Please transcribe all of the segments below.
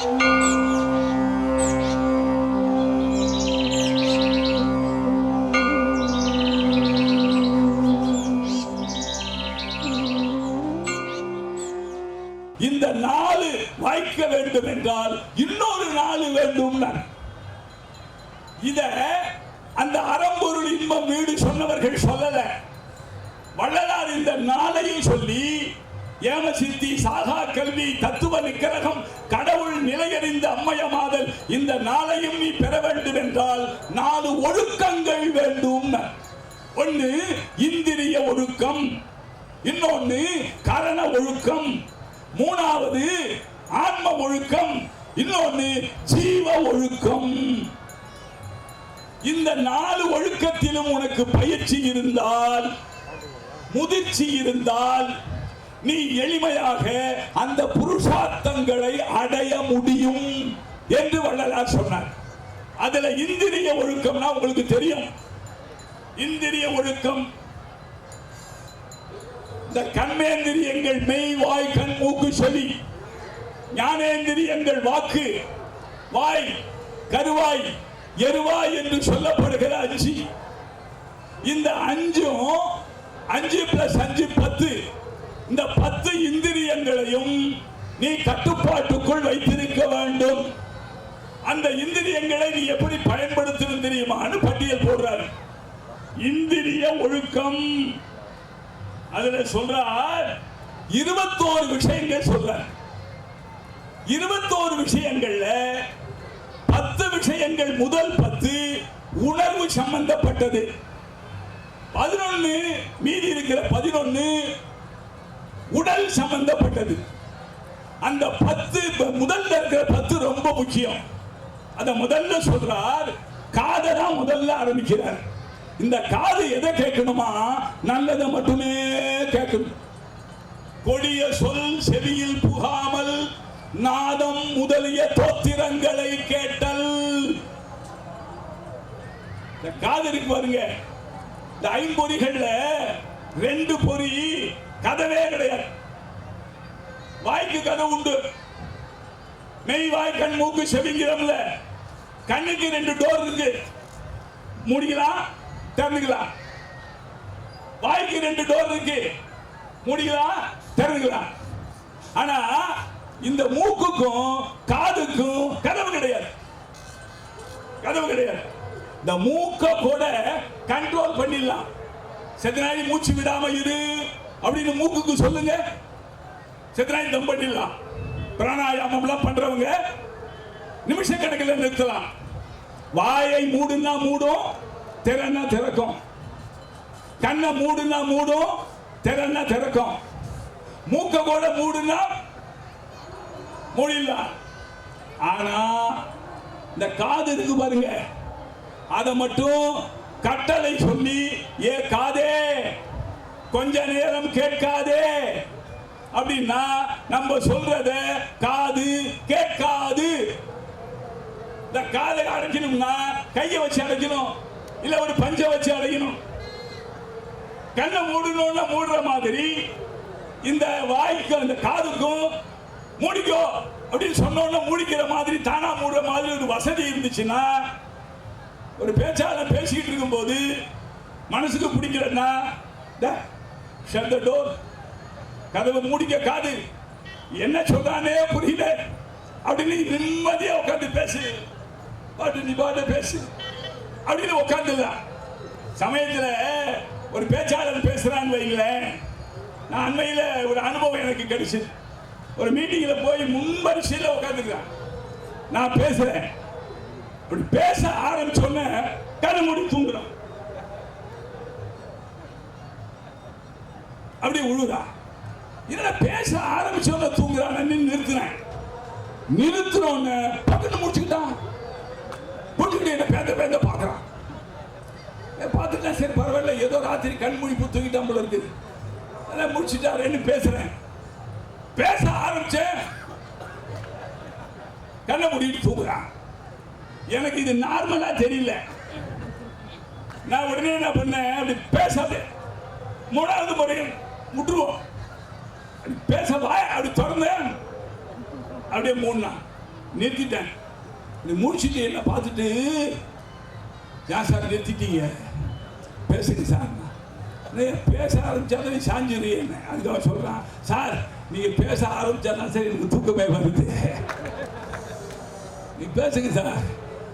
இந்த ஒன்னு இந்திரிய ஒழுக்கம் இன்னொன்னு கரண ஒழுக்கம் மூணாவது ஆன்ம ஒழுக்கம் இன்னொன்னு ஜீவ ஒழுக்கம். இந்த நாலு ஒழுக்கத்திலும் உனக்கு பயிற்சி இருந்தால் முதிர்ச்சி இருந்தால் நீ எளிமையாக அந்த புருஷார்த்தங்களை அடைய முடியும் என்று வள்ளலார் சொன்னார். அதுல இந்திரிய ஒழுக்கம்னா உங்களுக்கு தெரியும். இந்திரிய ஒழுக்கம். இந்த கண்மேந்திரியங்கள் மெய் வாய் கண் மூக்கு செவி ஞானேந்திரியங்கள் வாக்கு வாய் கருவாய் எருவாய் என்று சொல்லப்படுகிற அஞ்சு. இந்த அஞ்சும் அஞ்சு பிளஸ் அஞ்சு பத்து. இந்த பத்து இந்திரியங்களையும் நீ கட்டுப்பாட்டுக்குள் வைத்திருக்க வேண்டும். அந்த இந்திரியங்களை நீ எப்படி பயன்படுத்தணும் தெரியுமான்னு பட்டியல் போடுறாரு. இந்திரிய ஒழுக்கம். அதுல சொல்றார் இருபத்தோரு விஷயங்கள் சொல்றார். இருபத்தோரு விஷயங்கள்ல பத்து விஷயங்கள் முதல் பத்து உணர்வு சம்பந்தப்பட்டது. பதினொன்னு மீதி இருக்கிற பதினொன்னு உடல் சம்பந்தப்பட்டது. அந்த பத்து முதல்ல இருக்கிற பத்து ரொம்ப முக்கியம். அத முதல்ல சொல்றார் காதை தான் முதல்ல ஆரம்பிக்கிறார். இந்த காது எதை கேட்கணுமா? நல்லதை மட்டுமே கேட்கணும் கொடிய சொல் செவியில் புகாமல் நாதம் முதலிய தோத்திரங்களை கேட்டல். இந்த காது இருக்கு பாருங்க. இந்த ஐம்பொறிகள்ல ரெண்டு பொறி கதவே கிடையாது. வாய்க்கு கதை உண்டு. மெய் வாய் கண் மூக்கு செவிங்கிறோம்ல கண்ணுக்கு ரெண்டு டோர் இருக்கு. மூடிக்கலாம் திறந்துக்கலாம் வாய்க்கு ரெண்டு டோர் இருக்கு. முடிக்கலாம் திறந்துக்கலாம் ஆனா இந்த மூக்குக்கும் காதுக்கும் கதவு கிடையாது. கதவு கிடையாது. இந்த மூக்க கூட கண்ட்ரோல் பண்ணிடலாம். செத்த மூச்சு விடாம இரு அப்படின்னு மூக்குக்கு சொல்லுங்க. செத்த நாளி தம் பண்ணிடலாம். பிராணாயாமம்லாம் பண்றவங்க நிமிஷ கணக்கில் நிறுத்தலாம். வாயை மூடுன்னா மூடும். திறன்னா திறக்கும். கண்ணை மூடுனா மூடும் திறன்னா திறக்கும். மூக்க கூட மூடுனா மூடிடலாம். ஆனா இந்த காது இருக்கு பாருங்க. அதை மட்டும் கட்டளை சொல்லி ஏ காதே கொஞ்ச நேரம் கேட்காதே. அப்படின்னா நம்ம சொல்றத காது கேட்காது. இந்த காதை அடைக்கணும்னா கையை வச்சு அடைக்கணும். இல்ல ஒரு பஞ்ச வச்சு அடையணும். கண்ணை மூடணும்னா மூடுற மாதிரி இந்த வாய்க்கு அந்த காதுக்கும் மூடிக்கோ அப்படின்னு சொன்னோன்னா மூடிக்கிற மாதிரி தானா மூடுற மாதிரி ஒரு வசதி இருந்துச்சுன்னா ஒரு பேச்சாளர் பேசிக்கிட்டு இருக்கும்போது மனசுக்கு பிடிக்கலன்னா ஷட் டோர் கதவை மூடிக்க காது. என்ன சொல்றானே புரியல. அப்படின்னு நிம்மதியா உட்காந்து பேசு. பாட்டு நீ பாட்டு பேசு. அப்படின்னு உட்காந்துலாம் சமயத்தில் ஒரு பேச்சாளர் பேசுகிறான்னு வைங்களேன். நான் அண்மையில் ஒரு அனுபவம் எனக்கு கிடைச்சி ஒரு மீட்டிங்கில் போய் முன்வரிசையில் உட்காந்துருக்கேன் நான் பேசுகிறேன் அப்படி பேச ஆரம்பிச்சோன்னே கண்ணு மூடி தூங்குறோம். அப்படி உழுதா என்னடா பேச ஆரம்பிச்சோன்னே தூங்குறான்னு நிறுத்தினேன் நிறுத்தினோன்னு பக்கத்து முடிச்சுக்கிட்டான் முடிச்சுக்கிட்டு என்ன பேந்த பேந்த பார்க்குறான். பார்த்துட்டேன் சரி பரவாயில்ல. ஏதோ ராத்திரி கண் முழிப்பு தூங்கிட்டான் போல இருக்கு அதான் முடிச்சுட்டாருன்னு பேசுறேன். பேச ஆரம்பிச்சேன். கண்ணை மூடிட்டு தூங்குறான். எனக்கு இது நார்மலாக தெரியல. நான் உடனே என்ன பண்ணேன்? அப்படி பேசாது. மூணாவது முறையும் விட்டுருவோம் அப்படி பேச வாய அப்படி திறந்தேன். அப்படியே மூணா நிறுத்திட்டேன். நீ முடிச்சுட்டு என்ன பார்த்துட்டு? ஏன் சார் நிறுத்திட்டீங்க? பேசுங்க சார். பேச ஆரம்பிச்சாலும் நீ சாஞ்சிருங்க அதுக்கு சொல்கிறான் சார் நீங்கள் பேச ஆரம்பிச்சாதான் சரி எனக்கு தூக்கமே வருது. நீ பேசுங்க சார்.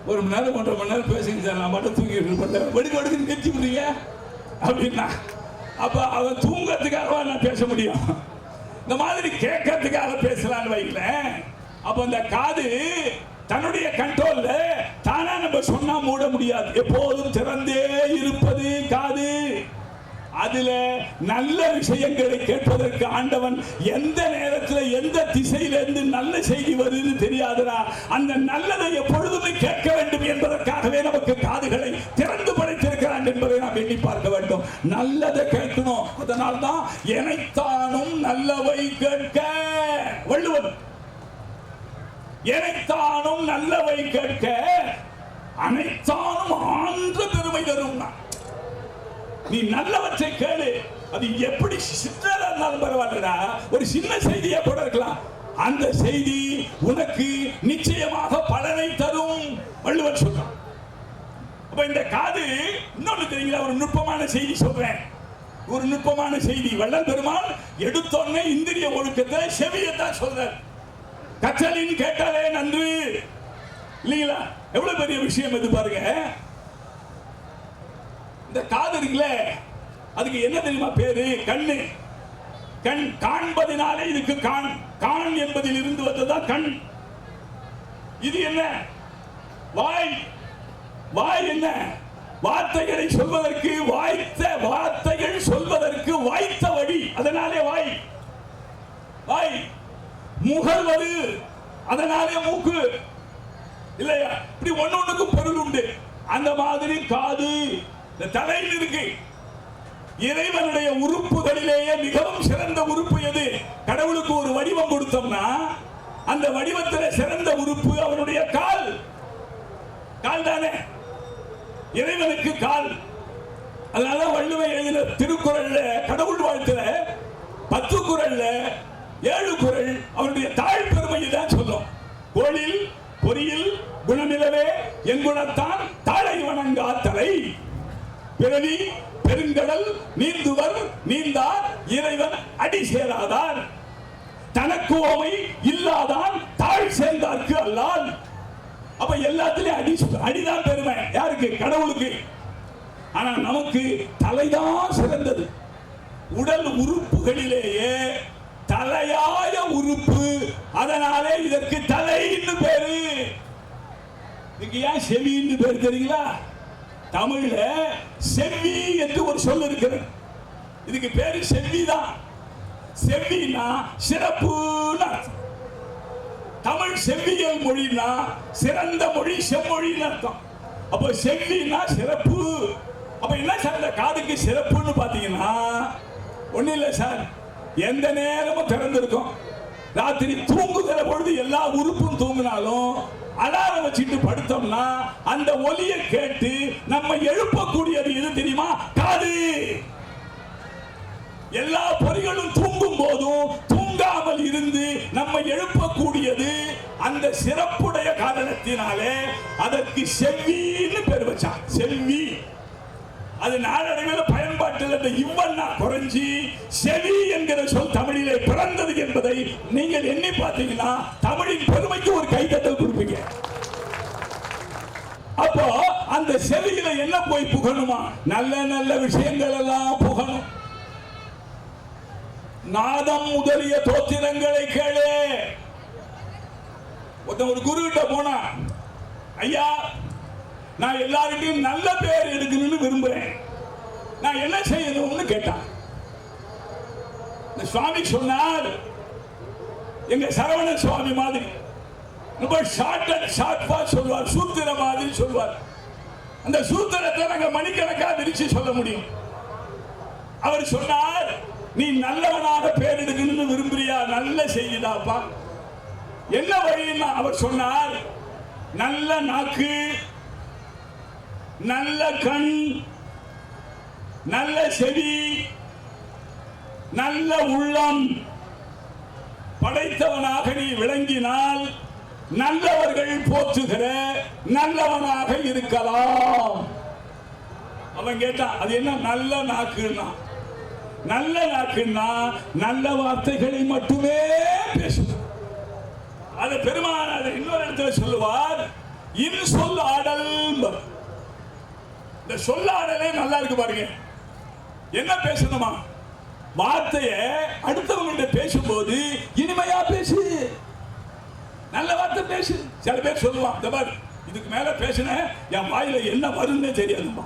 ஒரு மணி நேரம் ஒன்றரை மணி நேரம் பேசுங்க சார். நான் மட்டும் தூங்கிட்டு இருப்பேன் வெடுக்கு வெடுக்குன்னு நிறுத்தி முடியுங்க அப்படின்னா அப்போ அவன் தூங்கறதுக்காகவா நான் பேச முடியும்? இந்த மாதிரி கேட்கறதுக்காக பேசலான்னு வைக்கலேன் அப்போ அந்த காது தன்னுடைய கண்ட்ரோல்ல தானா நம்ம சொன்னா மூட முடியாது. எப்போதும் திறந்தே இருப்பது காது. அதுல நல்ல விஷயங்களை கேட்பதற்கு ஆண்டவன் எந்த நேரத்துல எந்த திசையில இருந்து நல்ல செய்தி வருதுன்னு தெரியாதுடா. அந்த நல்லதை எப்பொழுதுமே கேட்க வேண்டும் என்பதற்காகவே நமக்கு காதுகளை திறந்து படைத்திருக்கிறான் என்பதை நாம் எண்ணி பார்க்க வேண்டும். நல்லதை கேட்கணும். அதனால்தான் எனைத்தானும் நல்லவை கேட்க வள்ளுவன். எனைத்தானும் நல்லவை கேட்க அனைத்தானும் ஆன்ற பெருமை தரும் நீ நல்லவற்றை கேளு. அது எப்படி சிற்றலா இருந்தாலும் பரவாயில்லடா. ஒரு சின்ன செய்தியா கூட இருக்கலாம். அந்த செய்தி உனக்கு நிச்சயமாக பலனை தரும் வள்ளுவர் சொல்றான். அப்ப இந்த காது இன்னொன்னு தெரியுங்களா? ஒரு நுட்பமான செய்தி சொல்றேன். ஒரு நுட்பமான செய்தி. வள்ளல் பெருமான் எடுத்தோன்னே இந்திரிய ஒழுக்கத்தை செவியத்தான் சொல்றார். கச்சலின்னு கேட்டாலே நன்று. இல்லைங்களா? எவ்வளவு பெரிய விஷயம் இது பாருங்க. இந்த காது இருக்குல்ல அதுக்கு என்ன தெரியுமா பேரு? கண்ணு. கண் காண்பதினாலே இதுக்கு காண். காண் என்பதில் இருந்து வந்ததுதான் கண். இது என்ன? வாய். வாய் என்ன? வார்த்தைகளை சொல்வதற்கு வாய்த்த வார்த்தைகள் சொல்வதற்கு வாய்த்த வழி அதனாலே வாய் வாய் முகர்வது. அதனாலே மூக்கு. இல்லையா? இப்படி ஒன்னு ஒண்ணுக்கும் பொருள் உண்டு. அந்த மாதிரி காது இந்த தலையில் இருக்கு. இறைவனுடைய உறுப்புகளிலேயே மிகவும் சிறந்த உறுப்பு எது? கடவுளுக்கு ஒரு வடிவம் கொடுத்தோம்னா அந்த வடிவத்தில் சிறந்த உறுப்பு அவனுடைய கால். கால் தானே? இறைவனுக்கு கால். அதனால வள்ளுவை எழுதின திருக்குறள்ல கடவுள் வாழ்த்துல பத்து குரல்ல ஏழு குறள் அவனுடைய தாழ் பெருமையை தான் சொல்லும். கோளில் பொறியில் குணமிலவே எங்குணத்தான் தாழை வணங்கா தலை பிறவி பெருங்கடல் நீந்துவர் நீந்தார் இறைவன் அடி சேராதார். தனக்கு ஓமை இல்லாதான் தாழ் சேர்ந்தார்க்கு அல்லால். அப்ப எல்லாத்திலையும் அடி அடிதான் பெருமை. யாருக்கு? கடவுளுக்கு. ஆனா நமக்கு தலைதான் சிறந்தது. உடல் உறுப்புகளிலேயே தலையாய உறுப்பு. அதனாலே இதற்கு தலைன்னு பேரு. இதுக்கு ஏன் செவின்னு பேர் தெரியுங்களா? தமிழ்ல செவ்வி என்று ஒரு சொல் இருக்கிறது இதுக்கு பேரு செவ்வி தான் செவ்வினா சிறப்புன்னு அர்த்தம். தமிழ் செவ்வியல் மொழினா சிறந்த மொழி செம்மொழின்னு அர்த்தம். அப்போ செவ்வினா சிறப்பு. அப்ப என்ன சார் இந்த காதுக்கு சிறப்புன்னு பாத்தீங்கன்னா ஒண்ணு இல்லை சார். எந்த நேரமும் திறந்திருக்கும். ராத்திரி தூங்குகிற பொழுது எல்லா உறுப்பும் தூங்கினாலும் அலாரம் வச்சுட்டு படுத்தோம்னா அந்த ஒலியை கேட்டு நம்ம எழுப்பக்கூடியது எது தெரியுமா? காது. எல்லா பொறிகளும் தூங்கும் போதும் தூங்காமல் இருந்து நம்ம எழுப்பக்கூடியது அந்த சிறப்புடைய காரணத்தினாலே அதற்கு செவ்வின்னு பேர் வச்சான். செவ்வி அது நாளடைவில் பயன்பாட்டில் இந்த இவ்வண்ணா குறைஞ்சி செவி என்கிற சொல் தமிழிலே பிறந்தது என்பதை நீங்கள் எண்ணி பார்த்தீங்கன்னா தமிழின் பெருமைக்கு ஒரு கைதட்டல் கொடுப்பீங்க. அப்போ அந்த செவியில என்ன போய் புகணுமா? நல்ல நல்ல விஷயங்கள் எல்லாம் புகணும். நாதம் முதலிய தோத்திரங்களை கேளு. ஒருத்தன் ஒரு குரு கிட்ட போனா ஐயா நான் எல்லாருக்கும் நல்ல பேர் எடுக்கணும்னு விரும்புறேன். நான் என்ன செய்யணும்னு கேட்டான். இந்த சுவாமி சொன்னார் எங்க சரவண சுவாமி மாதிரி ரொம்ப ஷார்ட் அண்ட் ஷார்ப்பா சொல்வார் சூத்திர மாதிரி சொல்வார் அந்த சூத்திரத்தை நாங்கள் மணிக்கணக்காக விரிச்சு சொல்ல முடியும். அவர் சொன்னார் நீ நல்லவனாக பேர் எடுக்கணும்னு விரும்புறியா? நல்ல செய்யுதாப்பா. என்ன வழின்னா அவர் சொன்னார் நல்ல நாக்கு நல்ல கண் நல்ல செவி நல்ல உள்ளம். படைத்தவனாக நீ விளங்கினால் நல்லவர்கள் போற்றுகிற நல்லவனாக இருக்கலாம். அவன் கேட்டான் அது என்ன நல்ல நாக்குன்னா? நல்ல நாக்குன்னா நல்ல வார்த்தைகளை மட்டுமே பேசும். அது பெருமான் இன்னொரு இடத்துல சொல்லுவார் இன் சொல் ஆடல் இந்த சொல்லாடலே நல்லா இருக்கு பாருங்க. என்ன பேசணுமா? வார்த்தைய அடுத்தவங்கள்ட்ட பேசும்போது இனிமையா பேசு. நல்ல வார்த்தை பேசு. சில பேர் சொல்லுவான் இந்த மாதிரி இதுக்கு மேல பேசின என் வாயில என்ன வரும்னே தெரியாதுமா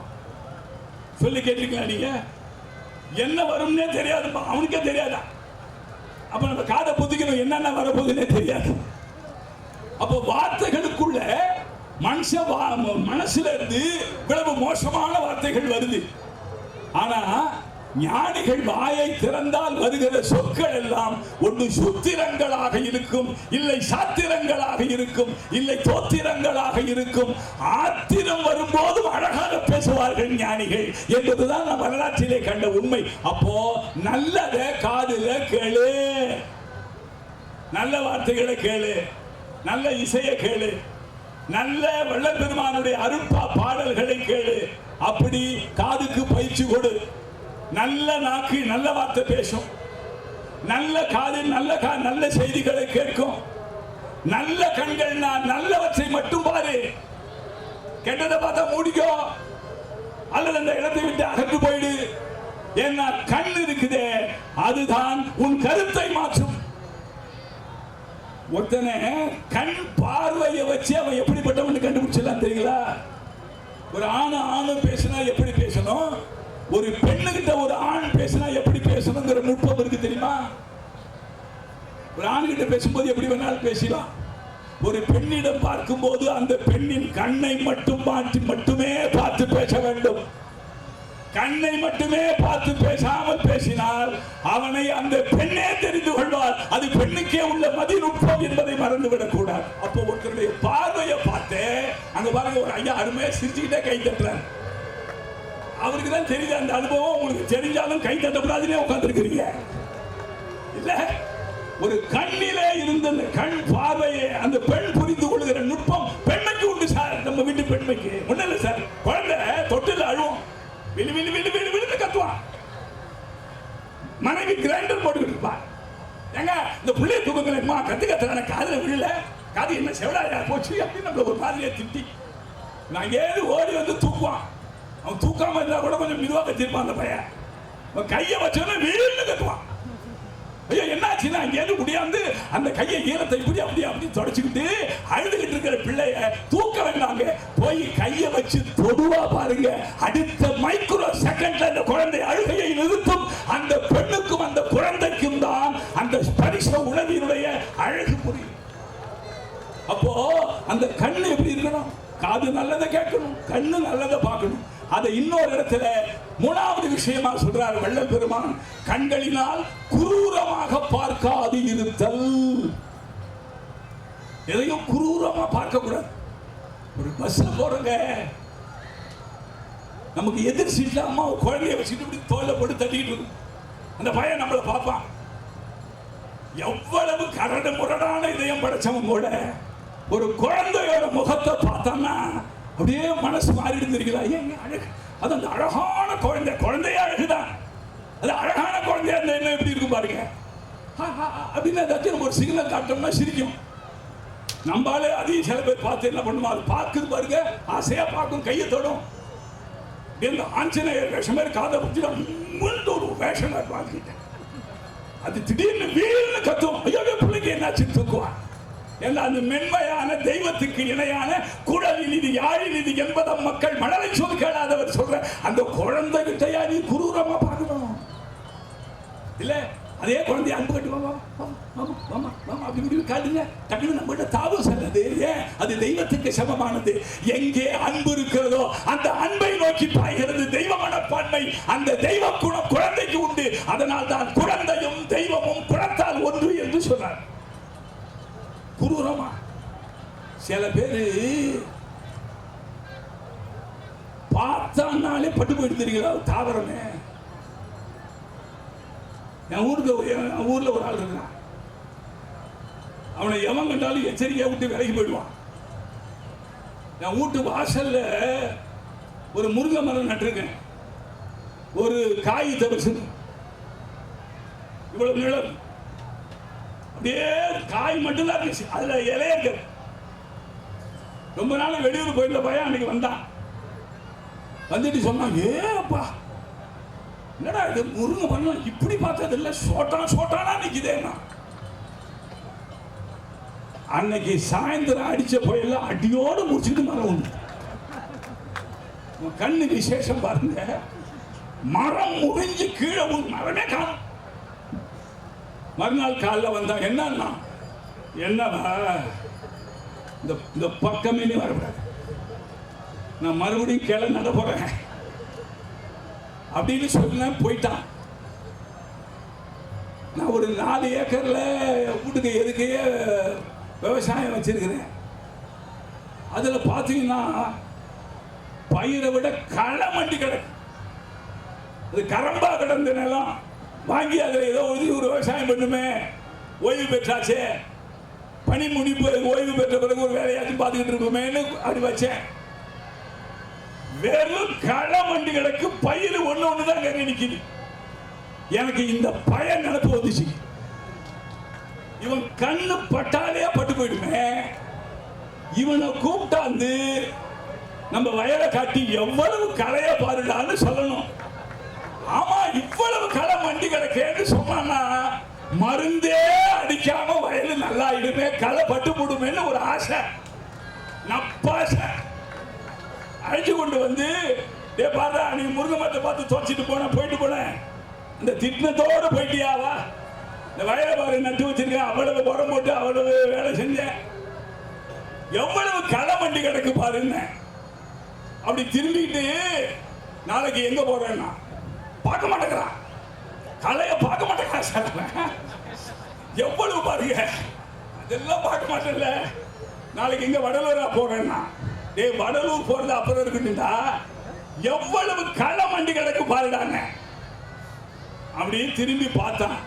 சொல்லி கேட்டிருக்கீங்களா நீங்க? என்ன வரும்னே தெரியாதுமா அவனுக்கே தெரியாதா? அப்ப நம்ம காதை புதிக்கணும் என்னென்ன வரப்போகுதுன்னே தெரியாது. அப்போ வார்த்தைகளுக்குள்ள மனுஷ மனசுல இருந்து இவ்வளவு மோசமான வார்த்தைகள் வருது. ஆனா ஞானிகள் வாயை திறந்தால் வருகிற சொற்கள் எல்லாம் ஒன்று சுத்திரங்களாக இருக்கும் இல்லை சாத்திரங்களாக இருக்கும் இல்லை தோத்திரங்களாக இருக்கும். ஆத்திரம் வரும்போதும் அழகாக பேசுவார்கள் ஞானிகள் என்பதுதான் நான் வரலாற்றிலே கண்ட உண்மை. அப்போ நல்லத காதுல கேளு. நல்ல வார்த்தைகளை கேளு. நல்ல இசையை கேளு. நல்ல வள்ளப்பெருமானுடைய அரும்பா பாடல்களை கேளு. அப்படி காதுக்கு பயிற்சி கொடு. நல்ல நாக்கு நல்ல வார்த்தை பேசும். நல்ல காது நல்ல கா நல்ல செய்திகளை கேட்கும். நல்ல கண்கள் நான் நல்லவற்றை மட்டும் பாரு. கெட்டதை பார்த்தா மூடிக்கோ. அல்லது அந்த இடத்தை விட்டு அகற்று போயிடு. ஏன்னா கண் இருக்குதே. அதுதான் உன் கருத்தை மாற்றும். ஒருத்தனை கண் பார்வையை வச்சு அவன் எப்படிப்பட்டவன் கண்டுபிடிச்சிடலாம் தெரியுங்களா? ஒரு ஆண் ஆணும் பேசினா எப்படி பேசணும்? ஒரு பெண்ணுகிட்ட ஒரு ஆண் பேசினா எப்படி பேசணுங்கிற நுட்பம் இருக்கு தெரியுமா? ஒரு ஆண்கிட்ட பேசும்போது எப்படி வேணாலும் பேசலாம் ஒரு பெண்ணிடம் பார்க்கும்போது அந்த பெண்ணின் கண்ணை மட்டும் மாற்றி மட்டுமே பார்த்து பேச வேண்டும். கண்ணை மட்டுமே பார்த்து பேசாமல் பேசினால் அவனை அந்த பெண்ணே தெரிந்து கொள்வார் அது பெண்ணுக்கே உள்ள மதிநுட்பம் என்பதை மறந்துவிடக் கூடாது. அப்போ ஒருத்தருடைய பார்வையை பார்த்து அங்க பாருங்க ஒரு ஐயா அருமையா சிரிச்சுக்கிட்டே கை தட்டுறாரு. அவருக்கு தான் தெரியுது அந்த அனுபவம் உங்களுக்கு தெரிஞ்சாலும் கை தட்டக்கூடாதுன்னே உட்காந்துருக்கிறீங்க இல்ல ஒரு கண்ணிலே இருந்த அந்த கண் பார்வையை அந்த பெண் புரிந்து கொள்கிற நுட்பம் பெண்மைக்கு உண்டு சார் நம்ம வீட்டு பெண்மைக்கு. ஒண்ணு இல்ல சார் விழு விழு வீடு விழு விழுந்து கத்துவான் மனைவி கிரைண்டர் போட்டுக்கிட்டு இருப்பா. ஏங்க இந்த பிள்ளைய தூக்கங்களேம்மா கத்து கத்துறான காதுல விழல காது என்ன செவடாயா போச்சு அப்படின்னு நம்மள ஒரு மாதிரியே திட்டி. நான் ஏது ஓடி வந்து தூக்குவான். அவன் தூக்காம இருந்தா கூட கொஞ்சம் மெதுவா கத்திருப்பான் அந்த பையன். கையை வச்சோன்னா வீழ்னு கத்துவான். ஐயோ என்னாச்சுன்னா அங்கேருந்து முடியாந்து அந்த கையை ஈரத்தை இப்படி அப்படி அப்படி தொடச்சிக்கிட்டு அழுதுகிட்டு இருக்கிற பிள்ளைய தூக்க வேண்டாங்க. போய் கையை வச்சு தொடுவா பாருங்க. அடுத்த மைக்ரோ செகண்ட்ல அந்த குழந்தை அழுகையை நிறுத்தும். அந்த பெண்ணுக்கும் அந்த குழந்தைக்கும் தான் அந்த ஸ்பரிச உணவினுடைய அழகு புரியும். அப்போ அந்த கண்ணு எப்படி இருக்கணும்? காது நல்லதை கேட்கணும் கண்ணு நல்லதை பார்க்கணும். அதை இன்னொரு இடத்துல மூணாவது விஷயமா சொல்றார் வள்ளல் பெருமான். கண்களினால் குரூரமாக பார்க்காது இருத்தல் எதையும் குரூரமா பார்க்க கூடாது ஒரு பஸ்ல போறங்க. நமக்கு எதிர் சீட்ல அம்மா ஒரு குழந்தைய வச்சுட்டு இப்படி தோல்ல போட்டு தட்டிக்கிட்டு இருக்கும். அந்த பையன் நம்மளை பார்ப்பான். எவ்வளவு கரடு முரடான இதயம் படைச்சவன் கூட ஒரு குழந்தையோட முகத்தை பார்த்தோம்னா அப்படியே மனசு மாறி இருக்குதா ஏன் அழகு. அது அந்த அழகான குழந்தை. குழந்தைய அழகுதான் அது அழகான குழந்தையா இருந்தா என்ன எப்படி இருக்கும் பாருங்க. ஹா, ஹா, ஹா, அப்படின்னு ஏதாச்சும் நம்ம ஒரு சிக்னல் காட்டோம்னா சிரிக்கும். நம்மளால அதையும் சில பேர் பார்த்து என்ன பண்ணுமா? அது பார்க்குது பாருங்க. ஆசையா பார்க்கும் கையை தொடும். இந்த ஆஞ்சநேயர் வேஷம் மாதிரி காதை பிடிச்சி முண்டு ஒரு வேஷம் பார்த்துக்கிட்டேன் அது திடீர்னு வீழ்னு கத்தும். ஐயோ ஐயோ, பிள்ளைக்கு என்னாச்சு? தூக்குவான். ஏன்னா அந்த மென்மையான தெய்வத்துக்கு இணையான குடலில் இது யாழில் இது என்பதை மக்கள் மணலை சொல் கேளாதவர் சொல்ற அந்த குழந்தை தயாரி நீ குரூரமா பார்க்கணும். இல்ல அதே குழந்தைய அன்பு கட்டி மாமா மாமா மாமா மாமா அப்படி காட்டுங்க டக்குனு நம்ம தாபம் செல்லது. ஏன்? அது தெய்வத்துக்கு சமமானது. எங்கே அன்பு இருக்கிறதோ அந்த அன்பை நோக்கி பாய்கிறது தெய்வ மனப்பான்மை. அந்த தெய்வ குணம் குழந்தைக்கு உண்டு. அதனால் தான் குழந்தையும் தெய்வமும் குணத்தால் ஒன்று என்று சொன்னார் குரூரமா சில பேரு பார்த்தானாலே பட்டு போயிட்டு தெரியுங்களா தாவரமே. என் ஊருக்கு என் ஊரில் ஒரு ஆள் இருக்கான் அவனை எவன் கண்டாலும் எச்சரிக்கையா விட்டு விலகி போயிடுவான். என் வீட்டு வாசல்ல ஒரு முருங்கை மரம் நட்டிருக்கேன். ஒரு காய் தவிர்த்து இவ்வளவு நிலம் அப்படியே காய் மட்டும்தான் இருந்துச்சு. அதுல இலைய இருக்கு ரொம்ப நாள் வெளியூர் போயிருந்த பையன் அன்னைக்கு வந்தான். வந்துட்டு சொன்னான் ஏ அப்பா என்னடா இது? முருங்கை மரம் இப்படி பார்த்தது இல்லை. சோட்டான் சோட்டானா நிக்குதேன்னா அன்னைக்கு சாயந்தரம் அடிச்ச புயல்ல அடியோடு முடிச்சுட்டு மரம் ஒன்று கண்ணு விசேஷம் பாருங்க. மரம் முறிஞ்சு கீழே மரமே காணும் மறுநாள் காலைல வந்தா என்னன்னா? என்னவா இந்த இந்த பக்கமே நீ வரக்கூடாது நான் மறுபடியும் கிளை நட போறேன். அப்படின்னு சொன்ன போயிட்டான். நான் ஒரு நாலு ஏக்கர்ல வீட்டுக்கு எதுக்கே விவசாயம் வச்சிருக்கிறேன். அதில் பார்த்தீங்கன்னா பயிரை விட களை மண்டி கிடக்கு. அது கரம்பா கிடந்த நிலம். வாங்கி அதில் ஏதோ உதவி ஒரு விவசாயம் பண்ணுமே ஓய்வு பெற்றாச்சே. பணி முடிப்பு ஓய்வு பெற்ற பிறகு ஒரு வேலையாச்சும் பார்த்துக்கிட்டு இருப்போமேனு அப்படி வச்சேன். வெறும் களை மண்டி கிடக்கு பயிர் ஒண்ணு ஒன்று தான் கறி நிற்கிது எனக்கு இந்த பயன் நினப்பு வந்துச்சு. இவன் கண்ணு பட்டாலே பட்டு போயிடுமே. இவனை கூப்பிட்டாந்து நம்ம வயலை காட்டி எவ்வளவு கலையை பாருடான்னு சொல்லணும். ஆமா இவ்வளவு களை மண்டி கிடக்கேன்னு சொன்னான்னா மருந்தே அடிக்காம வயல் நல்லா இடுமே களை பட்டு போடுமேன்னு ஒரு ஆசை. நப்பாசை. அழைச்சு கொண்டு வந்து டே பாரு நீ முருங்கை மரத்தை பார்த்து துவச்சிட்டு போனேன் போயிட்டு போனேன் இந்த திட்டத்தோட போயிட்டியாவா இந்த வயலை பாரு நட்டு வச்சிருக்கேன். அவ்வளவு உரம் போட்டு அவ்வளவு வேலை செஞ்சேன். எவ்வளவு களை மண்டி கிடக்கு பாருன்னு. அப்படி திரும்பிட்டு நாளைக்கு எங்க போறேன்னா? பார்க்க மாட்டேங்கிறான் கலைய பார்க்க மாட்டேங்கிறான் சார். எவ்வளவு பாருங்க. அதெல்லாம் பார்க்க மாட்டேன்ல. நாளைக்கு இங்கே வடலூரா போறேன்னா. டேய் வடலூர் போறது அப்புறம் இருக்குதுடா எவ்வளவு களை மண்டி கிடக்கு பாருடாங்க அப்படியே திரும்பி பார்த்தான்.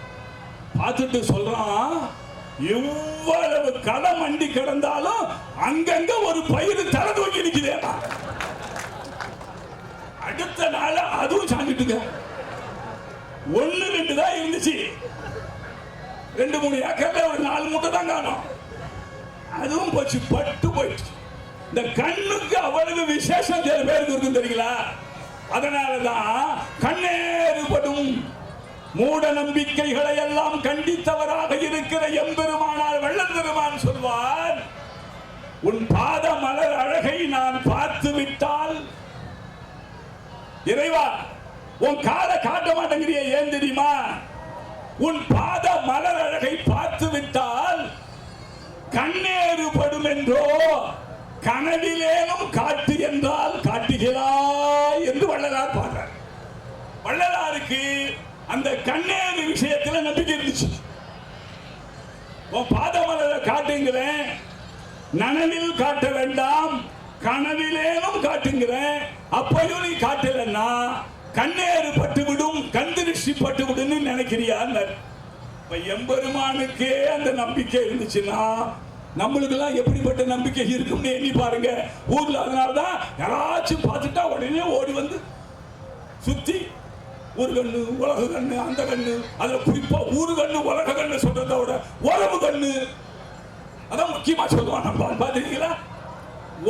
பார்த்துட்டு சொல்றான் எவ்வளவு களை மண்டி கிடந்தாலும் அங்கங்க ஒரு பயிர் தர தூக்கி நிக்குதேடா அடுத்த நாள் அதுவும் சாஞ்சிட்டுங்க. ஒண்ணு ரெண்டு தான் இருந்துச்சு. ரெண்டு மூணு ஏக்கர்ல ஒரு நாலு மூட்டை தான் காணும். அதுவும் போச்சு பட்டு போயிடுச்சு. இந்த கண்ணுக்கு அவ்வளவு விசேஷம் சில பேருக்கு இருக்கும் தெரியுங்களா? அதனாலதான் கண்ணேறுபடும் மூட நம்பிக்கைகளை எல்லாம் கண்டித்தவராக இருக்கிற எம்பெருமானார் வெள்ளம் பெருமான் சொல்வார் உன் பாத மலர் அழகை நான் பார்த்து விட்டால் இறைவா உன் காலை காட்ட மாட்டேங்கிறிய ஏன் தெரியுமா? உன் பாத மலர் அழகை பார்த்து விட்டால் கண்ணேறுபடும் என்றோ கனவிலேனும் காட்டு என்றால் காட்டுகிறாய் என்று வள்ளலார் பாடுறார். வள்ளலாருக்கு அந்த கண்ணேறு விஷயத்துல நம்பிக்கை இருந்துச்சு. உன் பாதமலரை காட்டுங்கிறேன் நனவில் காட்ட வேண்டாம் கனவிலேனும் காட்டுங்கிறேன் அப்பையும் நீ காட்டலன்னா கண்ணேறு பட்டுவிடும் கண் திருஷ்டி பட்டுவிடுன்னு நினைக்கிறியான்னு இப்ப எம்பெருமானுக்கே அந்த நம்பிக்கை இருந்துச்சுன்னா நம்மளுக்கெல்லாம் எப்படிப்பட்ட நம்பிக்கை இருக்கும்னு எண்ணி பாருங்க. ஊர்ல அதனாலதான் யாராச்சும் பார்த்துட்டா உடனே ஓடி வந்து சுத்தி ஒரு கண்ணு உலக கண்ணு அந்த கண்ணு அதுல குறிப்பா ஊரு கண்ணு உலக கண்ணு சொல்றத விட உறவு கண்ணு. அதான் முக்கியமா சொல்லுவான் நம்ம பாத்துருக்கீங்களா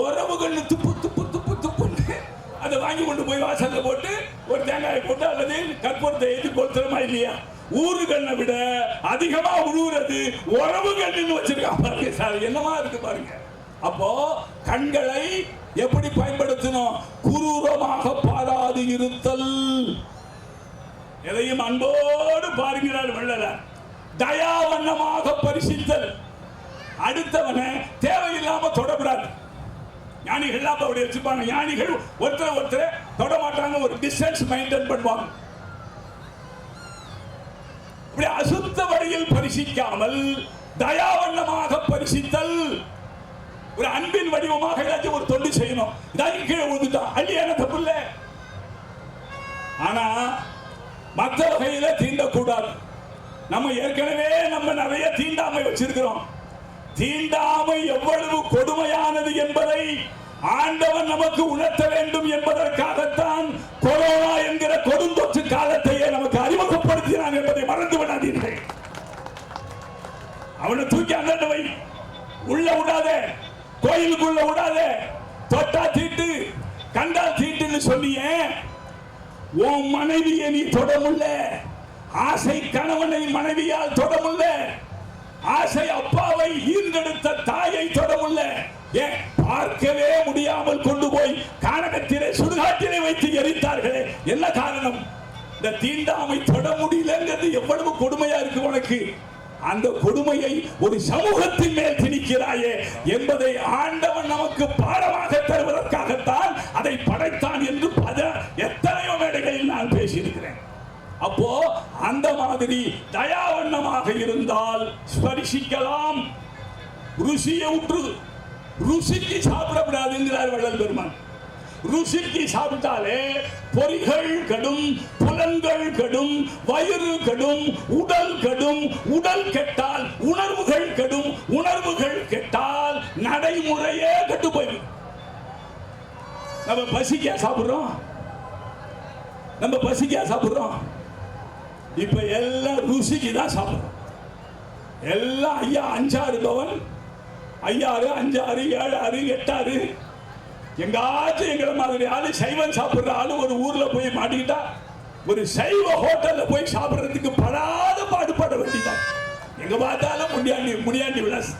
உறவு கண்ணு துப்பு துப்பு துப்பு துப்புன்னு அதை வாங்கி கொண்டு போய் வாசலில் போட்டு ஒரு தேங்காயை போட்டு அல்லது கற்பூரத்தை ஏற்றி கொளுத்துறமா இல்லையா? ஊர்களை விட அதிகமா உழுவுறது உறவு கண்ணுன்னு வச்சிருக்கான் பாருங்க சார். என்னமா இருக்கு பாருங்க. அப்போ கண்களை எப்படி பயன்படுத்தணும்? குரூரமாக பாராது இருத்தல். எதையும் அன்போடு பாருங்கிறார் தயா தயாவண்ணமாக பரிசித்தல் அடுத்தவனை தேவையில்லாம தொடக்கூடாது ஞானிகள் அப்படி வச்சுப்பாங்க ஞானிகள் ஒருத்தர் ஒருத்தர் தொட மாட்டாங்க ஒரு டிஸ்டன்ஸ் மெயின்டைன் பண்ணுவாங்க. இப்படி அசுத்த வழியில் பரிசிக்காமல் தயாவண்ணமாக பரிசித்தல் ஒரு அன்பின் வடிவமாக ஏதாச்சும் ஒரு தொண்டு செய்யணும். இதாக்கி கீழே விழுந்துட்டான் அள்ளியான தப்பு இல்லை. ஆனா மற்ற வகையில தீண்டக்கூடாது. நம்ம ஏற்கனவே நம்ம நிறைய தீண்டாமை வச்சிருக்கிறோம். தீண்டாமை எவ்வளவு கொடுமையானது என்பதை ஆண்டவன் நமக்கு உணர்த்த வேண்டும் என்பதற்காகத்தான் கொரோனா என்கிற கொடுந்தொற்று காலத்தையே நமக்கு அறிமுகப்படுத்தினான் என்பதை மறந்து விடாதீர்கள். அவனை தூக்கி அண்ணன் வை. உள்ள விடாத. கோயிலுக்குள்ள விடாத. தொட்டா தீட்டு கண்டா தீட்டுன்னு சொன்னியே உன் மனைவியை நீ தொடமுல்ல ஆசை கணவனை மனைவியால் தொடமுல்ல ஆசை அப்பாவை ஈர்ந்தெடுத்த தாயை தொடமுல்ல ஏன் பார்க்கவே முடியாமல் கொண்டு போய் கானகத்திலே சுடுகாட்டிலே வைத்து எரித்தார்களே. என்ன காரணம்? இந்த தீண்டாமை தொட முடியலங்கிறது எவ்வளவு கொடுமையா இருக்கு உனக்கு? அந்த கொடுமையை ஒரு சமூகத்தின் மேல் திணிக்கிறாயே. என்பதை ஆண்ட மாதிரி தயாவண்ணமாக இருந்தால் ஸ்பரிசிக்கலாம். ருசியை உற்று ருசிக்கு சாப்பிடப்படாதுங்கிறார் வள்ளல் பெருமான். ருசிக்கு சாப்பிட்டாலே பொறிகள் கடும் புலன்கள் கடும் வயிறு கடும் உடல் கடும் உடல் கெட்டால் உணர்வுகள் கடும் உணர்வுகள் கெட்டால் நடைமுறையே கெட்டு போயிடும் நம்ம பசிக்கா சாப்பிடுறோம்? நம்ம பசிக்கா சாப்பிடுறோம்? இப்ப எல்லாம் ருசிக்கு தான் சாப்பிடுறோம் எல்லாம் ஐயா அஞ்சாறு பவன் ஐயாறு அஞ்சாறு ஏழாறு எட்டாறு. எங்காச்சும் எங்களை மாதிரி ஆளு சைவம் சாப்பிட்ற ஆளு ஒரு ஊர்ல போய் மாட்டிக்கிட்டா ஒரு சைவ ஹோட்டல்ல போய் சாப்பிடுறதுக்கு படாத பாடுபட வேண்டியதான் எங்க பார்த்தாலும் முனியாண்டி முனியாண்டி விலாஸ்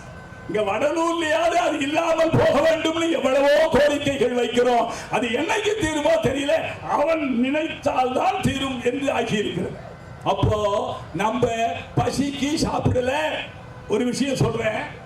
இங்க வடலூர்லயாவது அது இல்லாமல் போக வேண்டும்னு எவ்வளவோ கோரிக்கைகள் வைக்கிறோம். அது என்னைக்கு தீருமோ தெரியல அவன் நினைத்தால் தான் தீரும் என்று ஆகியிருக்கிறது. அப்போ நம்ம பசிக்கு சாப்பிடல. ஒரு விஷயம் சொல்றேன்.